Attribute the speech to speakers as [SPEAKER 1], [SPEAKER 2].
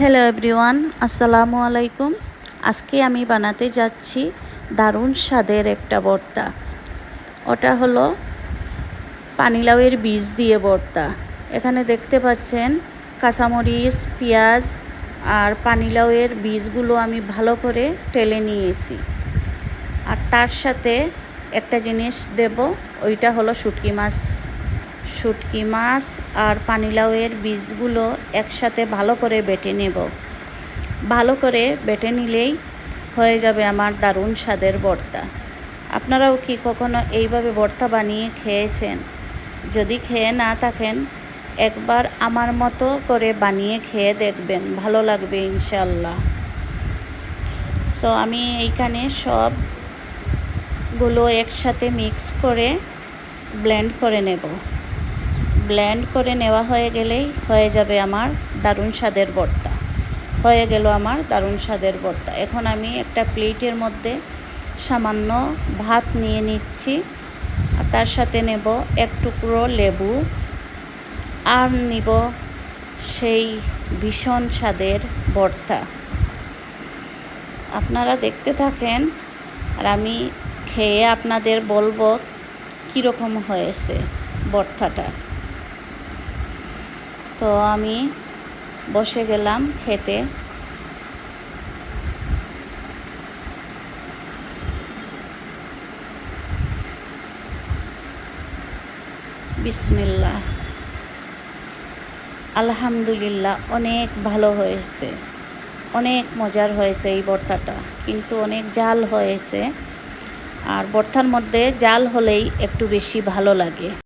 [SPEAKER 1] Hello everyone আসসালামু আলাইকুম আজকে আমি বানাতে যাচ্ছি দারুণ স্বাদের একটা ভর্তা। ওটা হলো পানিলাউয়ের বীজ দিয়ে ভর্তা। এখানে দেখতে পাচ্ছেন কাঁচামরিচ, পেঁয়াজ আর পানিলাউয়ের বীজগুলো আমি ভালো করে টেলে নিয়েছি। আর তার সাথে একটা জিনিস দেব, ওইটা হলো শুটকি মাছ। শুটকি মাছ আর পানিলাউয়ের বীজগুলো একসাথে ভালো করে বেটে নেব। ভালো করে বেটে নিলেই হয়ে যাবে আমার দারুণ স্বাদের ভর্তা। আপনারাও কি কখনো এইভাবে ভর্তা বানিয়ে খেয়েছেন? যদি খেয়ে না থাকেন, একবার আমার মতো করে বানিয়ে খেয়ে দেখবেন। ভালো লাগবে ইনশাল্লাহ সো আমি এইখানে সবগুলো একসাথে মিক্স করে ব্লেন্ড করে নেব। ব্লেন্ড করে নেওয়া হয়ে গেলেই হয়ে যাবে আমার দারুণ স্বাদের ভর্তা। হয়ে গেল আমার দারুণ স্বাদের ভর্তা। এখন আমি একটা প্লেটের মধ্যে সামান্য ভাত নিয়ে নিচ্ছি। তার সাথে নেব এক টুকরো লেবু। আর নিব সেই ভীষণ স্বাদের ভর্তা। আপনারা দেখতে থাকেন আর আমি খেয়ে আপনাদের বলব কীরকম হয়েছে ভর্তাটা। তো আমি বসে গেলাম খেতে। বিসমিল্লাহ। আলহামদুলিল্লাহ, অনেক ভালো হয়েছে। অনেক মজার হয়েছে এই ভর্তাটা কিন্তু অনেক জাল হয়েছে। আর ভর্তার মধ্যে জাল হলেই একটু বেশি ভালো লাগে।